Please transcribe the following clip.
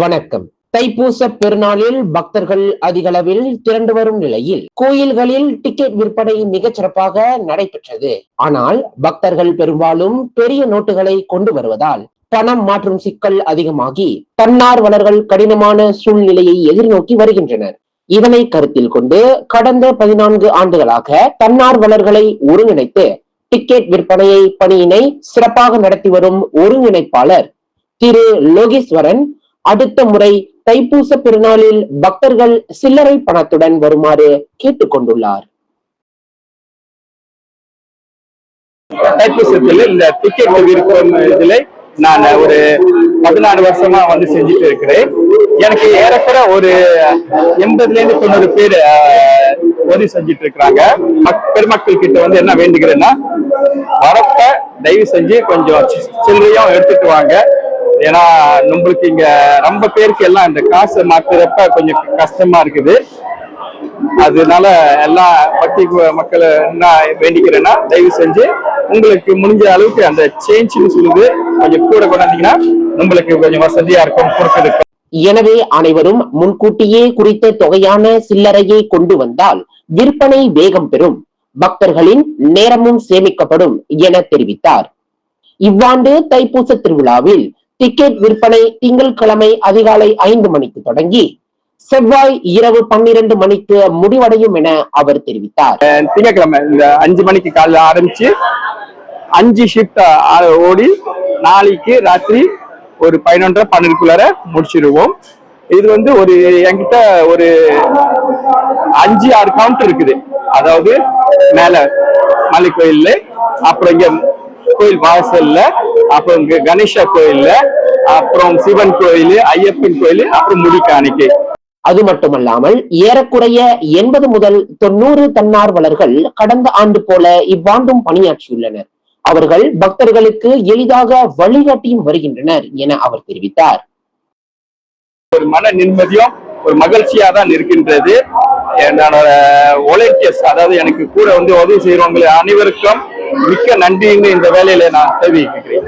வணக்கம். தைப்பூச பெருநாளில் பக்தர்கள் அதிகளவில் திரண்டு வரும் நிலையில் கோயில்களில் டிக்கெட் விற்பனை மிகச் சிறப்பாக நடைபெற்றது. ஆனால் பக்தர்கள் பெரும்பாலும் பெரிய நோட்டுகளை கொண்டு வருவதால் பணம் மாற்றும் சிக்கல் அதிகமாகி தன்னார்வலர்கள் கடினமான சூழ்நிலையை எதிர்நோக்கி வருகின்றனர். இதனை கருத்தில் கொண்டு கடந்த பதினான்கு ஆண்டுகளாக தன்னார்வலர்களை ஒருங்கிணைத்து டிக்கெட் விற்பனையை பணியினை சிறப்பாக நடத்தி வரும் ஒருங்கிணைப்பாளர் திரு லோகேஸ்வரன் அடுத்த முறை தைப்பூச பெருநாளில் பக்தர்கள் சில்லறை பணத்துடன் வருமாறு கேட்டுக்கொண்டுள்ளார் தைப்பூசத்தில் இந்த டிக்கெட் விற்பம் நான் ஒரு பதினாலு வருஷமா வந்து செஞ்சுட்டு இருக்கிறேன் எனக்கு ஏறக்குற ஒரு எண்பதுல இருந்து தொண்ணூறு பேர் உதவி செஞ்சுட்டு இருக்கிறாங்க மக்- பெருமக்கள் கிட்ட வந்து என்ன வேண்டுகிறேன்னா வரப்ப தயவு செஞ்சு கொஞ்சம் சி- சில்லறையும் எடுத்துட்டு வாங்க. ஏன்னா நம்மளுக்கு இங்க ரொம்ப பேருக்கு எல்லாம் இந்த காசு மாத்துறப்ப கொஞ்சம் கஷ்டமா இருக்குது. அதனால எல்லா பக்தி மக்களை மக்கள் என்ன வேண்டிக்கிறேன்னா தயவு செஞ்சு உங்களுக்கு முடிஞ்ச அளவுக்கு அந்த சேஞ்சுன்னு சொல்லுது. கொஞ்சம் கூட கொண்டாந்தீங்கன்னா நம்மளுக்கு கொஞ்சம் வசதியா இருக்கும் கொடுக்கறதுக்கு. எனவே அனைவரும் முன்கூட்டியே குறித்த தொகையான சில்லறையை கொண்டு வந்தால் விற்பனை வேகம் பெறும். பக்தர்களின் நேரமும் சேமிக்கப்படும் என தெரிவித்தார். இவ்வாண்டு தைப்பூச திருவிழாவில் டிக்கெட் விற்பனை திங்கட்கிழமை அதிகாலை ஐந்து மணிக்கு தொடங்கி செவ்வாய் இரவு பன்னிரண்டு மணிக்கு முடிவடையும் என அவர் தெரிவித்தார். திங்கட்கிழமை இந்த அஞ்சு மணிக்கு காலையில் ஆரம்பிச்சு அஞ்சு ஷிஃப்ட் ஓடி நாளைக்கு ராத்திரி ஒரு பதினொன்றரை பன்னெண்டுக்குள்ளார முடிச்சிருவோம். இது வந்து ஒரு என்கிட்ட ஒரு அஞ்சு ஆறு கவுண்டர் இருக்குது. அதாவது மேல மலை கோயில்ல அப்புறம் இங்க கோயில் வாசல்ல அப்புறம் இங்க கணேஷா கோயில்ல அப்புறம் சிவன் கோயில் ஐயப்பன் கோயில் அப்புறம் முடிக்காணிக்கை. அது மட்டுமல்லாமல் ஏறக்குறைய எண்பது முதல் தொண்ணூறு தன்னார்வலர்கள் கடந்த ஆண்டு போல இவ்வாண்டும் பணியாற்றியுள்ளனர். அவர்கள் பக்தர்களுக்கு எளிதாக வழிகாட்டியும் வருகின்றனர் என அவர் தெரிவித்தார். ஒரு மன நிம்மதியும் ஒரு மகிழ்ச்சியா தான் இருக்கின்றது என்னோட ஒலைக்கியஸ் அதாவது எனக்கு கூட வந்து உதவி செய்யறவங்க அனைவருக்கும் மிக்க நன்றின்னு இந்த வேலையில நான் தெரிவிக்கிறேன்.